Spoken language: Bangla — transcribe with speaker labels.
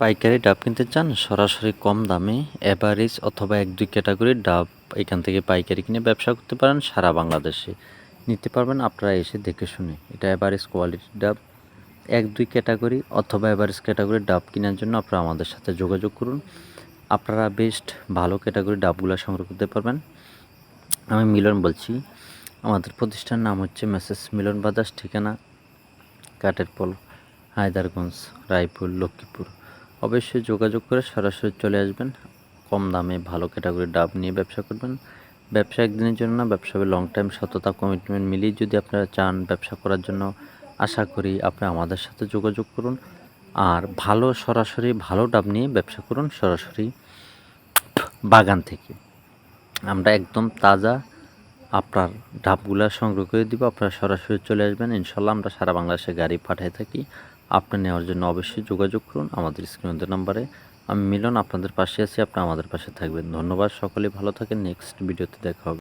Speaker 1: পাইকারি ডাব কিনতে চান, সরাসরি কম দামে অ্যাভারেজ অথবা এক দুই ক্যাটাগরির ডাব এখান থেকে পাইকারি কিনে ব্যবসা করতে পারেন সারা বাংলাদেশে। নিতে পারবেন আপনারা এসে দেখে শুনে। এটা অ্যাভারেজ কোয়ালিটির ডাব, এক দুই ক্যাটাগরি অথবা অ্যাভারেজ ক্যাটাগরির ডাব কেনার জন্য আপনারা আমাদের সাথে যোগাযোগ করুন। আপনারা বেস্ট ভালো ক্যাটাগরি ডাবগুলো সংগ্রহ করতে পারবেন। আমি মিলন বলছি। আমাদের প্রতিষ্ঠানের নাম হচ্ছে মেসেস মিলন বাদাস ঠিকানা কাঠেরপল হায়দারগঞ্জ, রায়পুর, লক্ষ্মীপুর। অবশ্যই যোগাযোগ করে সরাসরি চলে আসবেন। কম দামে ভালো ক্যাটাগরির ডাব নিয়ে ব্যবসা করবেন। ব্যবসা একদিনের জন্য না, ব্যবসা লং টাইম সততা কমিটমেন্ট মিলিয়ে যদি আপনারা চান ব্যবসা করার জন্য, আশা করি আপনি আমাদের সাথে যোগাযোগ করুন। আর ভালো সরাসরি ভালো ডাব নিয়ে ব্যবসা করুন সরাসরি বাগান থেকে। আমরা একদম তাজা আপনার ডাবগুলা সংগ্রহ করে দিব, আপনারা সরাসরি চলে আসবেন। ইনশাল্লাহ আমরা সারা বাংলাদেশে গাড়ি পাঠিয়ে থাকি। আপনি নেওয়ার জন্য অবশ্যই যোগাযোগ করুন আমাদের স্ক্রিনের নাম্বারে আমি মিলন, আপনাদের পাশে আছি আপনারা আমাদের পাশে থাকবেন। ধন্যবাদ, সকলে ভালো থাকেন। নেক্সট ভিডিওতে দেখা হবে।